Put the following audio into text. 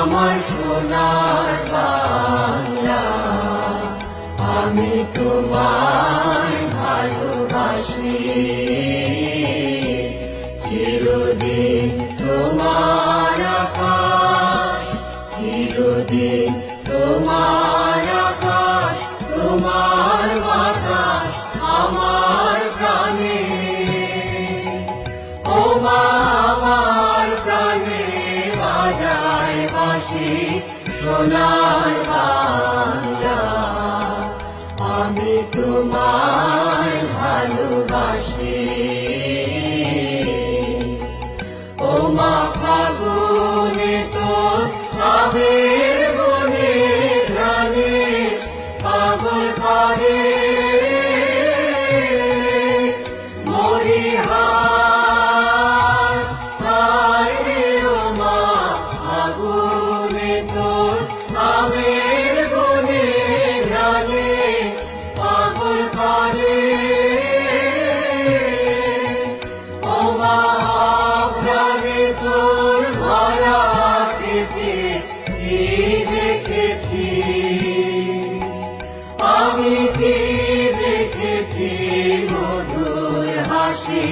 আমার সোনার বাংলা। আমি তোমার ভালোবাসি। চিরদিন তোমার চিরদিন তোমার বাসি সোনার আমি তোমার ভালোবাসি। ও মা ফাগুনে তোর আবির কি দেখেছি আমি কি দেখেছি মধুর হাসি?